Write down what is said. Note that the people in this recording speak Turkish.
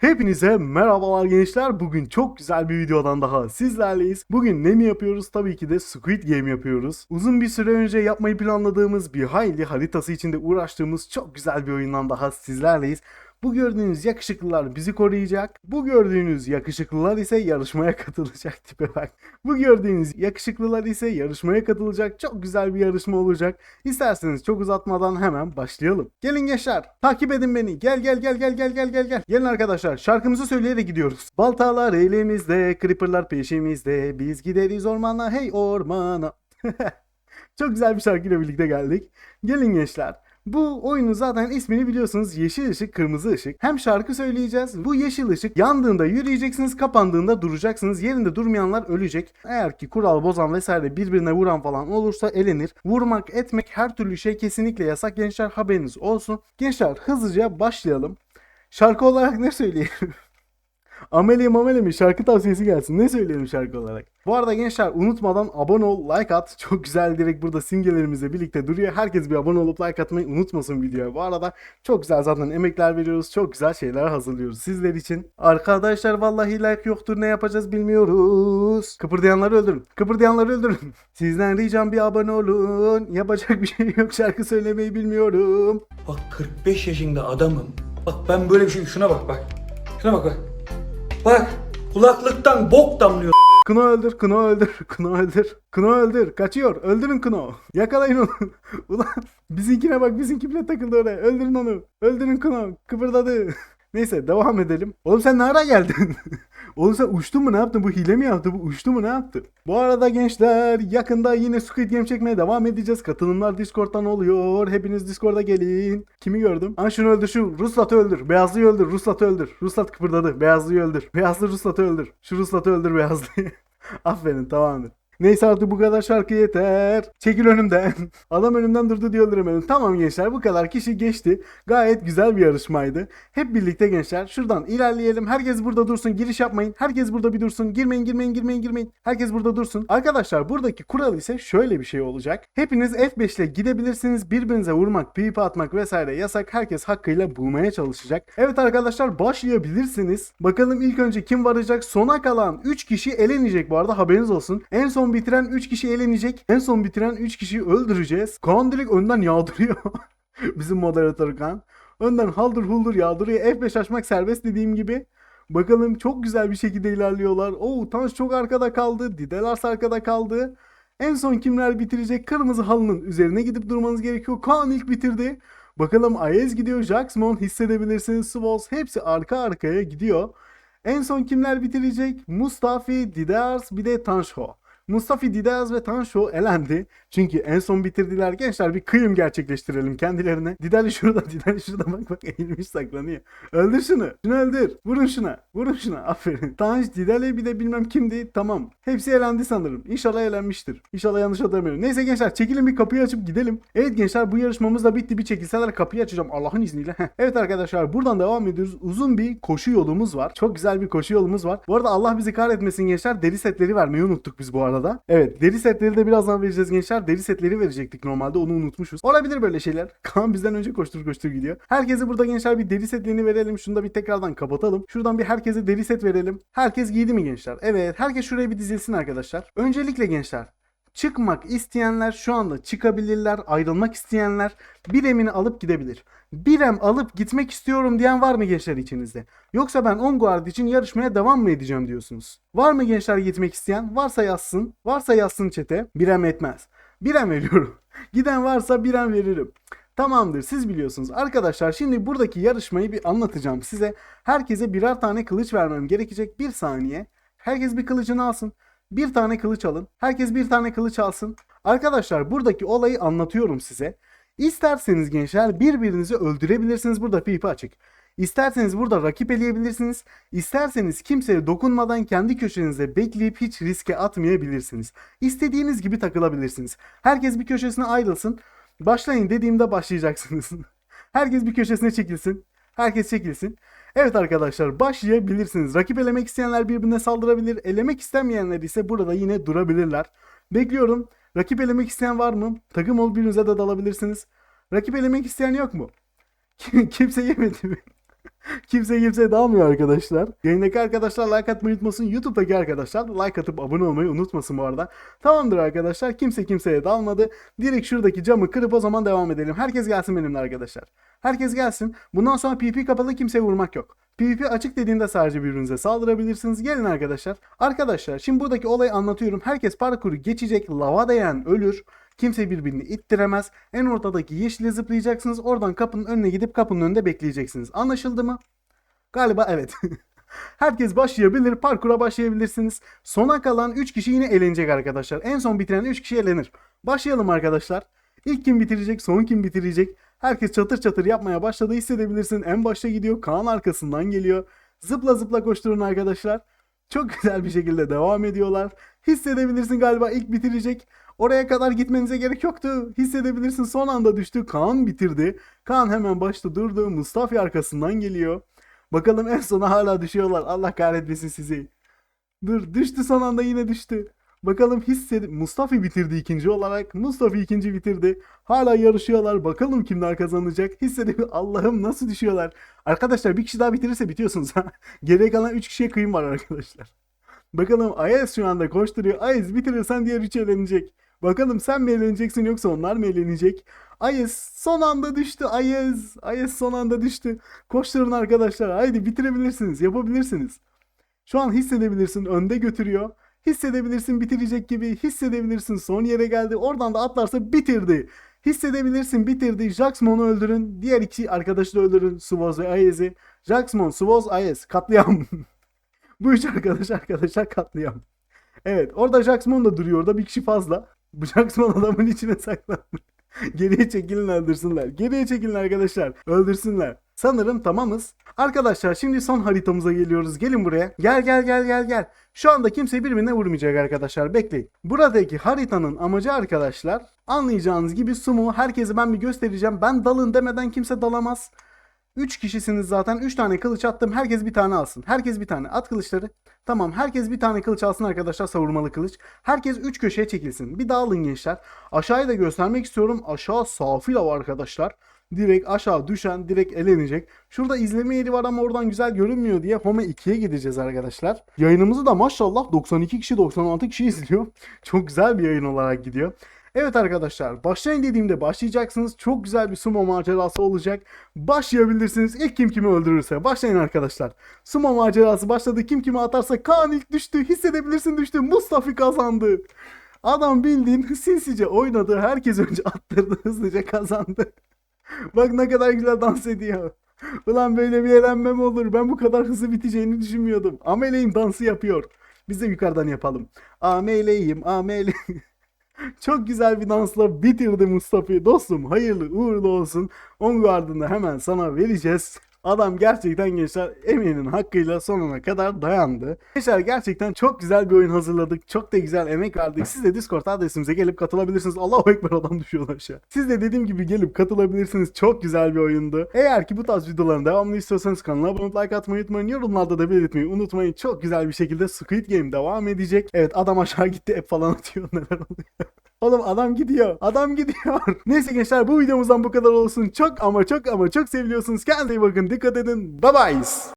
Hepinize merhabalar gençler. Bugün çok güzel bir videodan daha sizlerleyiz. Bugün ne mi yapıyoruz? Tabii ki de Squid Game yapıyoruz. Uzun bir süre önce yapmayı planladığımız bir hayli haritası içinde uğraştığımız çok güzel bir oyundan daha sizlerleyiz. Bu gördüğünüz yakışıklılar bizi koruyacak. Bu gördüğünüz yakışıklılar ise yarışmaya katılacak tipe bak. Bu gördüğünüz yakışıklılar ise yarışmaya katılacak. Çok güzel bir yarışma olacak. İsterseniz çok uzatmadan hemen başlayalım. Gelin gençler takip edin beni. Gel gel gel gel gel gel gel gel. Gelin arkadaşlar şarkımızı söyleyerek gidiyoruz. Baltalar elimizde, creeperlar peşimizde. Biz gideriz ormana hey ormana. Çok güzel bir şarkıyla birlikte geldik. Gelin gençler. Bu oyunun zaten ismini biliyorsunuz. Yeşil ışık, kırmızı ışık. Hem şarkı söyleyeceğiz. Bu yeşil ışık yandığında yürüyeceksiniz, kapandığında duracaksınız. Yerinde durmayanlar ölecek. Eğer ki kural bozan vesaire birbirine vuran falan olursa elenir. Vurmak, etmek her türlü şey kesinlikle yasak. Gençler haberiniz olsun. Gençler hızlıca başlayalım. Şarkı olarak ne söyleyelim? Ameli mameli mi? Şarkı tavsiyesi gelsin. Ne söyleyelim şarkı olarak? Bu arada gençler unutmadan abone ol, like at. Çok güzel direkt burada simgelerimizle birlikte duruyor. Herkes bir abone olup like atmayı unutmasın videoya. Bu arada çok güzel zaten emekler veriyoruz. Çok güzel şeyler hazırlıyoruz sizler için. Arkadaşlar vallahi like yoktur ne yapacağız bilmiyoruz. Kıpırdayanları öldürün. Kıpırdayanları öldürün. Sizden ricam bir abone olun. Yapacak bir şey yok. Şarkı söylemeyi bilmiyorum. Bak 45 yaşında adamım. Bak ben böyle bir şey şuna bak bak. Şuna bak bak. Bak kulaklıktan bok damlıyor. Kno öldür, Kno öldür, Kno öldür. Kno öldür, kaçıyor. Öldürün Kno. Yakalayın onu. Ulan bizimkine bak, bizimki bile takıldı oraya. Öldürün onu. Öldürün Kno. Kıpırdadı. Neyse devam edelim. Oğlum sen nereye geldin? Oğlum sen uçtun mu ne yaptın? Bu hile mi yaptı? Bu uçtu mu ne yaptı? Bu arada gençler yakında yine Squid Game çekmeye devam edeceğiz. Katılımlar Discord'dan oluyor. Hepiniz Discord'a gelin. Kimi gördüm? Ha şunu öldür şu. Ruslat'ı öldür. Beyazlıyı öldür. Ruslat'ı öldür. Ruslat kıpırdadı. Beyazlıyı öldür. Beyazlı Ruslat'ı öldür. Şu Ruslat'ı öldür Beyazlıyı. Aferin tamamdır. Neyse artık bu kadar şarkı yeter. Çekil önümden. Adam önümden durdu diye öldüremedim. Tamam gençler bu kadar kişi geçti. Gayet güzel bir yarışmaydı. Hep birlikte gençler şuradan ilerleyelim. Herkes burada dursun. Giriş yapmayın. Herkes burada bir dursun. Girmeyin girmeyin girmeyin girmeyin. Herkes burada dursun. Arkadaşlar buradaki kural ise şöyle bir şey olacak. Hepiniz F5 ile gidebilirsiniz. Birbirinize vurmak, pipi atmak vesaire yasak. Herkes hakkıyla bulmaya çalışacak. Evet arkadaşlar başlayabilirsiniz. Bakalım ilk önce kim varacak? Sona kalan 3 kişi elenecek bu arada haberiniz olsun. En son bitiren 3 kişi elenecek. En son bitiren 3 kişiyi öldüreceğiz. Kaan direkt önden yağdırıyor. Bizim moderatör Kaan. Önden haldır huldur yağdırıyor. F5 açmak serbest dediğim gibi. Bakalım çok güzel bir şekilde ilerliyorlar. Oo Tanş çok arkada kaldı. Didelars arkada kaldı. En son kimler bitirecek? Kırmızı halının üzerine gidip durmanız gerekiyor. Kaan ilk bitirdi. Bakalım Ayez gidiyor. Jaxmon hissedebilirsiniz. Svols hepsi arka arkaya gidiyor. En son kimler bitirecek? Mustafi, Didars bir de Tanşo. Mustafi Didaz ve Tanşo elendi. Çünkü en son bitirdiler. Gençler bir kıyım gerçekleştirelim kendilerine. Didali şurada, Didali şurada bak bak eğilmiş saklanıyor. Öldür şunu. Şunu öldür. Vurun şuna. Vurun şuna. Aferin. Tanş, Didali bir de bilmem kimdi. Tamam. Hepsi elendi sanırım. İnşallah elenmiştir. İnşallah yanlış hatırlamıyorum. Neyse gençler çekilin bir kapıyı açıp gidelim. Evet gençler bu yarışmamız da bitti. Bir çekilseler kapıyı açacağım Allah'ın izniyle. Evet arkadaşlar buradan devam ediyoruz. Uzun bir koşu yolumuz var. Çok güzel bir koşu yolumuz var. Bu arada Allah bizi kahretmesin gençler. Deri setleri vermeyi unuttuk biz bu arada. Evet deri setleri de birazdan vereceğiz gençler. Deri setleri verecektik normalde onu unutmuşuz. Olabilir böyle şeyler. Kaan bizden önce koştur koştur gidiyor. Herkese burada gençler bir deri setlerini verelim. Şunu da bir tekrardan kapatalım. Şuradan bir herkese deri set verelim. Herkes giydi mi gençler? Evet herkes şuraya bir dizilsin arkadaşlar. Öncelikle gençler Çıkmak isteyenler şu anda çıkabilirler. Ayrılmak isteyenler bir emini alıp gidebilir. Bir em alıp gitmek istiyorum diyen var mı gençler içinizde? Yoksa ben Onguard için yarışmaya devam mı edeceğim diyorsunuz? Var mı gençler gitmek isteyen? Varsa yazsın. Varsa yazsın çete. Bir em etmez. Bir em veriyorum. Giden varsa bir em veririm. Tamamdır siz biliyorsunuz. Arkadaşlar şimdi buradaki yarışmayı bir anlatacağım size. Herkese birer tane kılıç vermem gerekecek. Bir saniye. Herkes bir kılıcını alsın. Bir tane kılıç alın. Herkes bir tane kılıç alsın. Arkadaşlar buradaki olayı anlatıyorum size. İsterseniz gençler birbirinizi öldürebilirsiniz. Burada pipi açık. İsterseniz burada rakip eleyebilirsiniz. İsterseniz kimseye dokunmadan kendi köşenizde bekleyip hiç riske atmayabilirsiniz. İstediğiniz gibi takılabilirsiniz. Herkes bir köşesine ayrılsın. Başlayın dediğimde başlayacaksınız. Herkes bir köşesine çekilsin. Herkes çekilsin. Evet arkadaşlar başlayabilirsiniz. Rakip elemek isteyenler birbirine saldırabilir. Elemek istemeyenler ise burada yine durabilirler. Bekliyorum. Rakip elemek isteyen var mı? Takım olup birbirinize de dalabilirsiniz. Rakip elemek isteyen yok mu? Kim- Kimse yemedi mi? Kimse kimseye dalmıyor arkadaşlar. Yayındaki arkadaşlar like atmayı unutmasın. YouTube'daki arkadaşlar like atıp abone olmayı unutmasın bu arada. Tamamdır arkadaşlar. Kimse kimseye dalmadı. Direkt şuradaki camı kırıp o zaman devam edelim. Herkes gelsin benimle arkadaşlar. Herkes gelsin. Bundan sonra PP kapalı kimseye vurmak yok. PvP açık dediğinde sadece birbirinize saldırabilirsiniz. Gelin arkadaşlar. Arkadaşlar şimdi buradaki olayı anlatıyorum. Herkes parkuru geçecek. Lava değen ölür. Kimse birbirini ittiremez. En ortadaki yeşile zıplayacaksınız. Oradan kapının önüne gidip kapının önünde bekleyeceksiniz. Anlaşıldı mı? Galiba evet. Herkes başlayabilir. Parkura başlayabilirsiniz. Sona kalan 3 kişi yine elenecek arkadaşlar. En son bitiren 3 kişi elenir. Başlayalım arkadaşlar. İlk kim bitirecek, son kim bitirecek? Herkes çatır çatır yapmaya başladı. Hissedebilirsin. En başta gidiyor. Kaan arkasından geliyor. Zıpla zıpla koşturun arkadaşlar. Çok güzel bir şekilde devam ediyorlar. Hissedebilirsin galiba ilk bitirecek. Oraya kadar gitmenize gerek yoktu. Hissedebilirsin son anda düştü. Kaan bitirdi. Kaan hemen başta durdu. Mustafa arkasından geliyor. Bakalım en sona hala düşüyorlar. Allah kahretmesin sizi. Dur düştü son anda yine düştü. Bakalım hissed Mustafa bitirdi ikinci olarak. Mustafa ikinci bitirdi. Hala yarışıyorlar. Bakalım kimler kazanacak. Hissedip Allah'ım nasıl düşüyorlar. Arkadaşlar bir kişi daha bitirirse bitiyorsunuz. Geriye kalan 3 kişiye kıyım var arkadaşlar. Bakalım Ayaz şu anda koşturuyor. Ayaz bitirirsen diğer 3 elenecek. Bakalım sen mi eleneceksin yoksa onlar mı elenecek? Ayaz son anda düştü. Ayaz. Ayaz son anda düştü. Koşturun arkadaşlar. Haydi bitirebilirsiniz. Yapabilirsiniz. Şu an hissedebilirsin önde götürüyor. Hissedebilirsin bitirecek gibi. Hissedebilirsin son yere geldi. Oradan da atlarsa bitirdi. Hissedebilirsin bitirdi. Jaxmon'u öldürün. Diğer iki arkadaşı da öldürün. Suvoz ve Ayez'i. Jaxmon, Suvoz, Ayez. Katliam. Bu üç arkadaş arkadaşlar katliam. Evet orada Jaxmon da duruyor. Orada bir kişi fazla. Jaxmon adamın içine saklanmış. Geriye çekilin öldürsünler. Geriye çekilin arkadaşlar. Öldürsünler. Sanırım tamamız. Arkadaşlar şimdi son haritamıza geliyoruz. Gelin buraya. Gel gel gel gel gel. Şu anda kimse birbirine vurmayacak arkadaşlar. Bekleyin. Buradaki haritanın amacı arkadaşlar anlayacağınız gibi sumo. Herkese ben bir göstereceğim. Ben dalın demeden kimse dalamaz. 3 kişisiniz zaten. 3 tane kılıç attım. Herkes bir tane alsın. Herkes bir tane. At kılıçları. Tamam. Herkes bir tane kılıç alsın arkadaşlar. Savurmalı kılıç. Herkes 3 köşeye çekilsin. Bir dağılın gençler. Aşağıyı da göstermek istiyorum. Aşağı safila var arkadaşlar. Direkt aşağı düşen direkt elenecek. Şurada izleme yeri var ama oradan güzel görünmüyor diye Home 2'ye gideceğiz arkadaşlar. Yayınımızı da maşallah 92 kişi 96 kişi izliyor. Çok güzel bir yayın olarak gidiyor. Evet arkadaşlar başlayın dediğimde başlayacaksınız. Çok güzel bir sumo macerası olacak. Başlayabilirsiniz. İlk kim kimi öldürürse. Başlayın arkadaşlar. Sumo macerası başladı. Kim kimi atarsa Kaan ilk düştü. Hissedebilirsin düştü. Mustafa kazandı. Adam bildiğin sinsice oynadı. Herkes önce attırdı. Hızlıca kazandı. Bak ne kadar güzel dans ediyor. Ulan böyle bir eğlenme mi olur? Ben bu kadar hızlı biteceğini düşünmüyordum. Ameleyim dansı yapıyor. Biz de yukarıdan yapalım. Ameleyim, ameleyim. Çok güzel bir dansla bitirdi Mustafa'yı. Dostum hayırlı uğurlu olsun. Onun ardında hemen sana vereceğiz. Adam gerçekten gençler emeğinin hakkıyla sonuna kadar dayandı. Gençler gerçekten çok güzel bir oyun hazırladık. Çok da güzel emek verdik. Siz de Discord adresimize gelip katılabilirsiniz. Allahu Ekber adam düşüyor aşağı. Siz de dediğim gibi gelip katılabilirsiniz. Çok güzel bir oyundu. Eğer ki bu tarz videoların devamını istiyorsanız kanala abone olup like atmayı unutmayın. Yorumlarda da belirtmeyi unutmayın. Çok güzel bir şekilde Squid Game devam edecek. Evet adam aşağı gitti hep falan atıyor. Neler oluyor? Oğlum adam gidiyor. Adam gidiyor. Neyse gençler bu videomuzdan bu kadar olsun. Çok ama çok ama çok seviliyorsunuz. Kendinize iyi bakın. Dikkat edin. Bye bye.